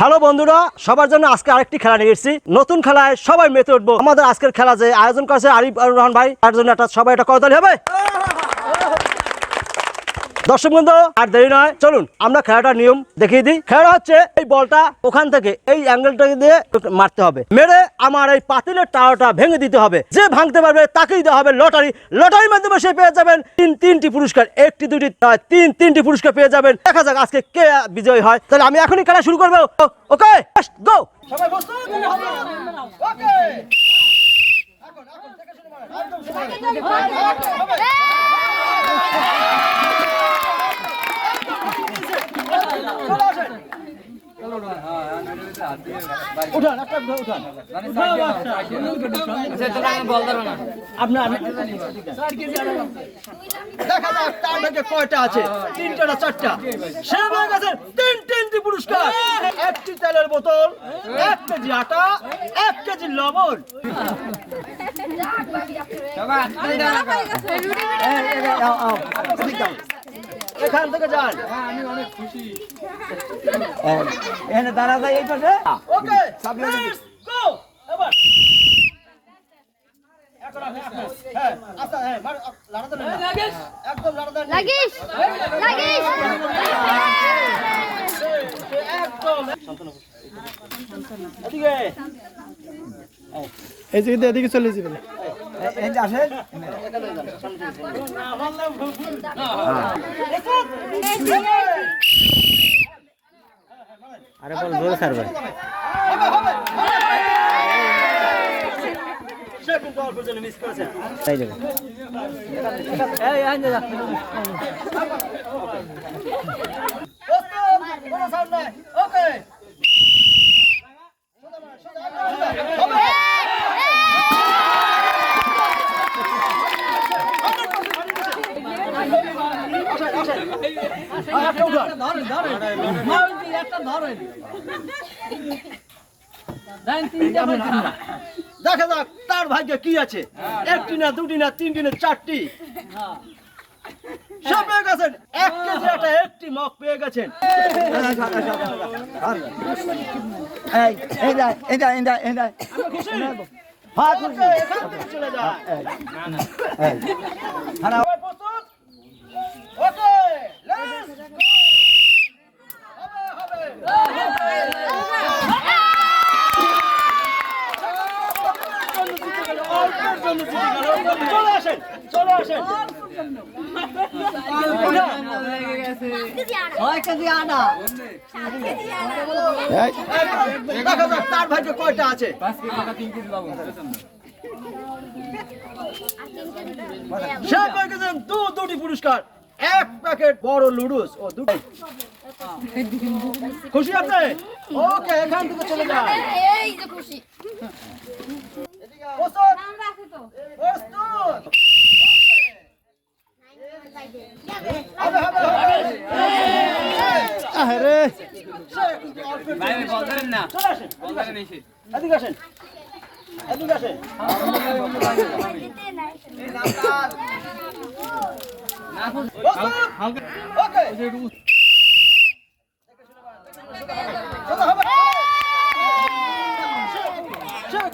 Hello বন্ধুরা, সবার জন্য আজকে আরেকটি খেলা নিয়ে এসেছি। নতুন খেলায় সবাই মেতে উঠবো। আমাদের আজকের খেলা যে আয়োজন করেছে আরিফ আর রহমান ভাই, তার জন্য একটা সবাই একটা করতালি হবে। দর্শক বন্ধু, আর দেরি নয়, চলুন, আমরা খেলাটার নিয়ম দেখিয়ে দিই। খেলা হচ্ছে এই বলটা ওখান থেকে, এই অ্যাঙ্গেলটা দিয়ে মারতে হবে। মেরে আমার এই পাতিলের টাওয়ারটা ভেঙে দিতে হবে। যে ভাঙতে পারবে তাকেই দেওয়া হবে লটারি। লটারির মাধ্যমে সে পেয়ে যাবেন তিন, তিনটি পুরস্কার। একটি, দুটি তিন, তিনটি পুরস্কার পেয়ে যাবেন। দেখা যাক আজকে কে বিজয়ী হয়। তাহলে আমি এখনই খেলা শুরু করব। ওকে গো সবাই ওকে উঠান একটা উঠান আপনার দেখা যাক তার ভাগ্যে কয়টা আছে তিনটা না চারটা সে হয়ে গেছে তিন তিনটি পুরস্কার একটি তেলের বোতল এক কেজি আটা এক কেজি লবণ এখান থেকে যান। এখানে দাঁড়া যায় এই পাশে। ওকে প্লিজ গো এবার। হ্যাঁ আচ্ছা হ্যাঁ এদিকে চলে যাবেন এই যে আসেন আরে বল জোরে ছাড়বে সে কিন্তু অল্প জন্য মিস করেছে তাই দেবে এই এই যে কোনো সাউন্ড নাই ওকে ধরেন ধরেন মাউন্টি একটা ধরেন দেন তিনটা বলছেন না দেখা যাক তার ভাগ্যে কি আছে? একটি না দুটি না তিনটি না চারটি। সব পেয়ে গেছেন। এক কেজি একটা একটি মগ পেয়ে গেছেন। এই এই যা এই যা এই যা এই যা খুশি হ্যাঁ ওকে, এখান থেকে চলে যায় এই খারাপ সবাই প্রস্তুত ওকে লেটস গো হবে হবে অল্পের জন্য জিতে গেল। তার ভাগ্যে কয়টা আছে সে গেছেন দু দুটি পুরস্কার এক প্যাকেট বড় লুডুস ও দুটি খুশি আপনি ওকে এখান থেকে চলে যান খুশি। প্রস্তুত প্রস্তুত হবে হবে হবে। আরে সে কিন্তু অল্পের জন্য চলে আসেন। এদিকে আসেন। এদিকে আসেন। ওকে চলো হবে সে কিন্তু অল্পের জন্য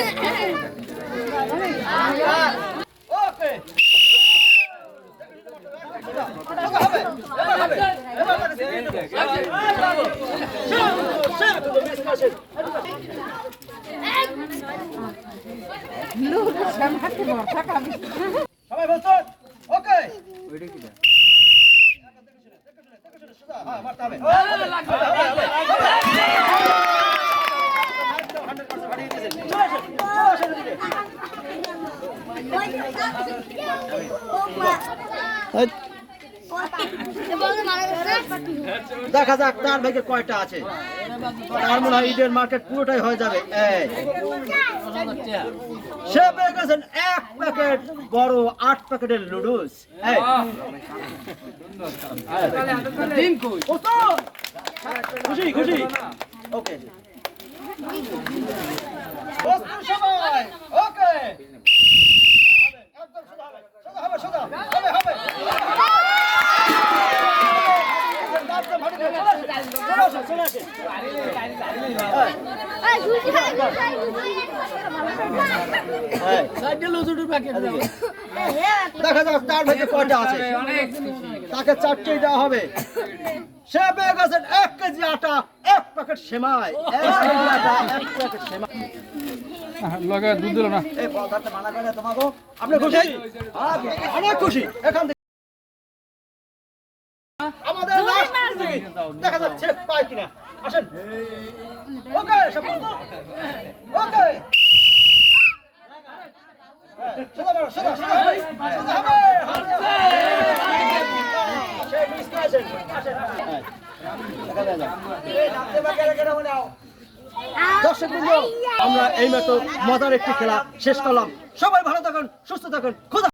মিস করেছে ওকে। সবাই বলছো ওকে হ্যাঁ মারতে হবে মারা দেখা যাক তার ভাগে কয়টা আছে। তার মনে হয় ইডেন মার্কেট পুরোটাই হয়ে যাবে। সে পেয়ে গেছেন এক প্যাকেট বড় আট প্যাকেটের কত? খুশি খুশি। ওকে। ওকে। দেখা যাক তার ভাগে কয়টা আছে। তাকে চারটেই দেওয়া হবে। সে পেয়ে গেছেন এক কেজি আটা। এক প্যাকেট সেমাই এক প্যাকেট সেমাই। লগে দুধ দিল না। এই বল মানা করে তোমাকে। আপনি খুশি? অনেক খুশি। এখান থেকে আমাদের দেখা যাচ্ছে পাই কিনা। আসেন। ওকে ওকে। সোজা বড় সোজা সোজা হবে। সোজা হবে। মিস করেছেন আসেন। দর্শক আমরা এই মতো মজার একটি খেলা শেষ করলাম। সবাই ভালো থাকুন, সুস্থ থাকুন। খোদা